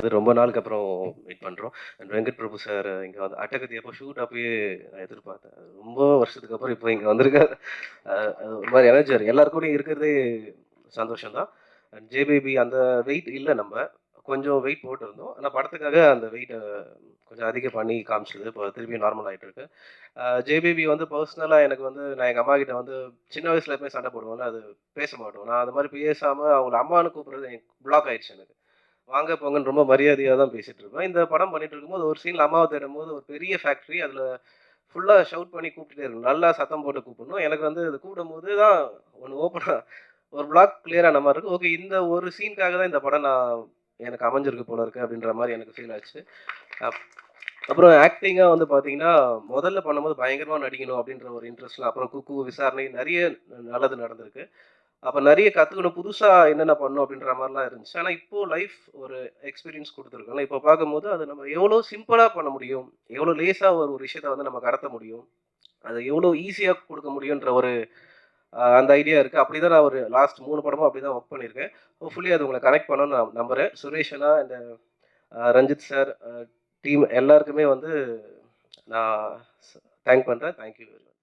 அது ரொம்ப நாளுக்கு அப்புறம் மீட் பண்ணுறோம் அண்ட் வெங்கட் பிரபு சார் இங்கே வந்து அட்டகத்தி அப்போ ஷூட் அப்பயே நான் எதிர்பார்த்தேன். ரொம்ப வருஷத்துக்கு அப்புறம் இப்போ இங்கே வந்திருக்காரு. ஒரு மாதிரி எனர்ஜி எல்லாருக்கும் இருக்கிறதே சந்தோஷம் தான் அண்ட் ஜேபேபி அந்த வெயிட் இல்லை நம்ம. கொஞ்சம் வெயிட் போட்டிருந்தோம். ஆனால் படத்துக்காக அந்த வெயிட்டை கொஞ்சம் அதிகம் பண்ணி காமிச்சது. இப்போ திருப்பி நார்மல் ஆகிட்டு இருக்கு. ஜேபிபி வந்து பர்சனலாக எனக்கு வந்து நான் எங்கள் அம்மா கிட்ட வந்து சின்ன வயசுல போய் சண்டை போடுவோம்ல அது பேச மாட்டோம். நான் அது மாதிரி பேசாமல் அவங்கள அம்மானு கூப்பிடுறது எனக்கு பிளாக் ஆயிடுச்சு எனக்கு. வாங்க போங்கன்னு ரொம்ப மரியாதையாக தான் பேசிகிட்டு இருக்கோம் இந்த படம் பண்ணிட்டு இருக்கும்போது ஒரு சீனில் அம்மாவை தேடும் போது ஒரு பெரிய ஃபேக்ட்ரி அதில் ஃபுல்லாக ஷவுட் பண்ணி கூப்பிட்டுட்டே இருக்கும் நல்லா சத்தம் போட்டு கூப்பிடணும். எனக்கு வந்து அது கூப்பிடும் போது தான் ஒன்று ஓப்பனாக ஒரு பிளாக் கிளியரான மாதிரி இருக்கு. ஓகே இந்த ஒரு சீனுக்காக தான் இந்த படம் நான் எனக்கு அமைஞ்சிருக்கு போல இருக்கு அப்படின்ற மாதிரி எனக்கு ஃபீல் ஆச்சு. அப்புறம் ஆக்டிங்காக வந்து பார்த்தீங்கன்னா முதல்ல பண்ணும்போது பயங்கரமாக நடிக்கணும் அப்படின்ற ஒரு இன்ட்ரெஸ்ட்லாம் அப்புறம் குக்கு விசாரணை நிறைய நல்லது நடந்திருக்கு. அப்போ நிறைய கற்றுக்கணும் புதுசாக என்னென்ன பண்ணும் அப்படின்ற மாதிரிலாம் இருந்துச்சு. ஆனால் இப்போது லைஃப் ஒரு எக்ஸ்பீரியன்ஸ் கொடுத்துருக்கோம் இப்போ பார்க்கும்போது அது நம்ம எவ்வளோ சிம்பிளாக பண்ண முடியும்? எவ்வளோ லேசாக ஒரு ஒரு விஷயத்தை வந்து நம்ம கடத்த முடியும்? அதை எவ்வளோ ஈஸியாக கொடுக்க முடியுன்ற ஒரு அந்த ஐடியா இருக்குது அப்படி தான் நான் ஒரு லாஸ்ட் மூணு படமும் அப்படி தான் ஒர்க் பண்ணியிருக்கேன். ஹோப்ஃபுல்லி அது உங்களை கனெக்ட் பண்ணணும்னு நான் நம்புகிறேன் சுரேஷனா இந்த ரஞ்சித் சார் டீம் எல்லாருக்குமே வந்து நான் தேங்க் பண்ணுறேன் தேங்க்யூ வெரி மச்